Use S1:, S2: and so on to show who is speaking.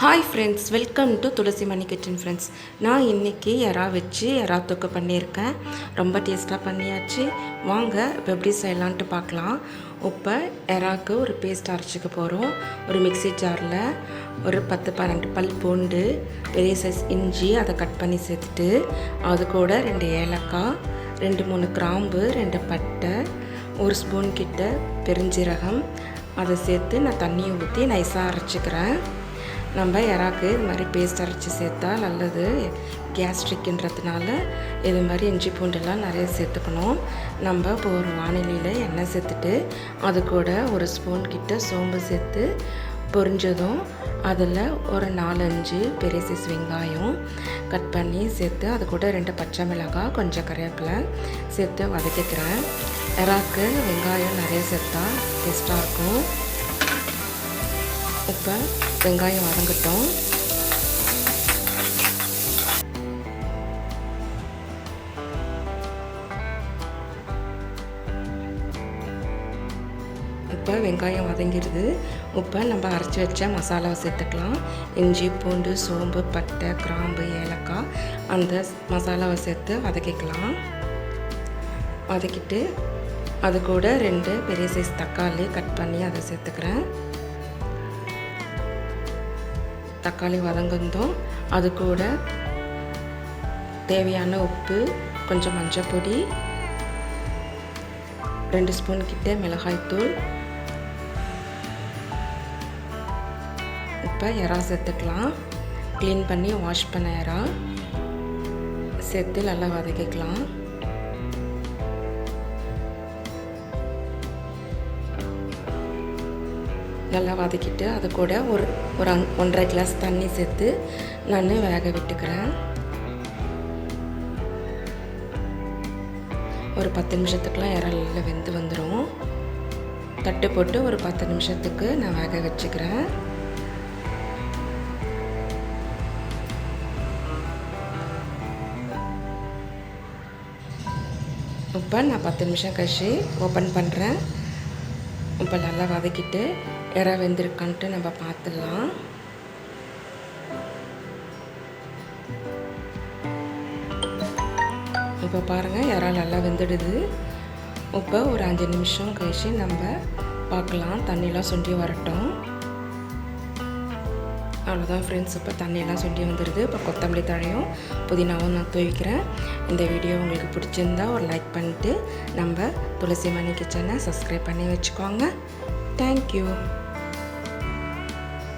S1: Hi friends welcome to Tulasi Mani kitchen friends நான் இன்றைக்கி எறா வச்சு எறா தொக்கு பண்ணியிருக்கேன். ரொம்ப டேஸ்ட்டாக பண்ணியாச்சு. வாங்க இப்போ எப்படி செய்யலான்ட்டு பார்க்கலாம். இப்போ எறாக்கு ஒரு பேஸ்ட் அரைச்சிக்க போகிறோம் ஒரு மிக்ஸி ஜாரில் ஒரு பத்து பன்னெண்டு பல் பூண்டு பெரிய சைஸ் இஞ்சி அதை கட் பண்ணி சேர்த்துட்டு அது கூட ரெண்டு ஏலக்காய் ரெண்டு மூணு கிராம்பு ரெண்டு பட்டை ஒரு ஸ்பூன் கிட்ட பெருஞ்சீரகம். அதை சேர்த்து நான் தண்ணியை ஊற்றி நைஸாக அரைச்சிக்கிறேன். நம்ம இறாக்கு இது மாதிரி பேஸ்ட் அரைச்சி சேர்த்தா நல்லது. கேஸ்ட்ரிக்ன்றதுனால இது மாதிரி இஞ்சி பூண்டெல்லாம் நிறைய சேர்த்துக்கணும். நம்ம இப்போ ஒரு வானிலையில் எண்ணெய் சேர்த்துட்டு அது கூட ஒரு ஸ்பூன் கிட்ட சோம்பு சேர்த்து பொரிஞ்சதும் அதில் ஒரு நாலஞ்சு பெரிய சைஸ் வெங்காயம் கட் பண்ணி சேர்த்து அது கூட ரெண்டு பச்சை மிளகாய் கொஞ்சம் கருவேப்பிலை சேர்த்து வதக்கிக்கிறேன். இறாக்கு வெங்காயம் நிறைய சேர்த்தா டேஸ்ட்டாக இருக்கும். இப்போ வெங்காயம் வதங்கட்டும். இப்போ வெங்காயம் வதங்கிடுது இப்போ நம்ம அரைச்சி வச்ச மசாலாவை சேர்த்துக்கலாம். இஞ்சி பூண்டு சோம்பு பட்டை கிராம்பு ஏலக்காய் அந்த மசாலாவை சேர்த்து வதக்கிக்கலாம். வதக்கிட்டு அது கூட ரெண்டு பெரிய சைஸ் தக்காளி கட் பண்ணி அதை சேர்த்துக்கிறேன். தக்காளி வதங்குந்தோம் அது கூட தேவையான உப்பு கொஞ்சம் மஞ்சள் பொடி ரெண்டு ஸ்பூன் கிட்ட மிளகாய்த்தூள் இப்போ எறா சேர்த்துக்கலாம். க்ளீன் பண்ணி வாஷ் பண்ண எறா சேர்த்து நல்லா வதக்கிக்கலாம். நல்லா வதக்கிட்டு அது கூட ஒரு ஒரு அங் ஒன்றரை கிளாஸ் தண்ணி சேர்த்து நான் வேக விட்டுக்கிறேன். ஒரு பத்து நிமிஷத்துக்குலாம் இறல்ல வெந்து வந்துடும் தட்டு போட்டு ஒரு பத்து நிமிஷத்துக்கு நான் வேக வச்சுக்கிறேன். இப்போ நான் பத்து நிமிஷம் கழிச்சு ஓப்பன் பண்ணுறேன் இப்போ நல்லா வதக்கிட்டு இறா வெந்திருக்கான்ட்டு நம்ம பார்த்துடலாம் இப்போ பாருங்கள் இறா நல்லா வெந்துடுது. இப்போ ஒரு அஞ்சு நிமிஷம் கழிச்சு நம்ம பார்க்கலாம் தண்ணியெலாம் சுண்டி வரட்டும். அவ்வளோதான் ஃப்ரெண்ட்ஸ் இப்போ தண்ணியெல்லாம் சொல்லி வந்துடுது இப்போ கொத்தமல்லி தழையும் புதினாவும் நான் துவைக்கிறேன். இந்த வீடியோ உங்களுக்கு பிடிச்சிருந்தா ஒரு லைக் பண்ணிட்டு நம்ம துளசி மணி கிச்சனை சப்ஸ்கிரைப் பண்ணி வச்சுக்கோங்க. தேங்க்யூ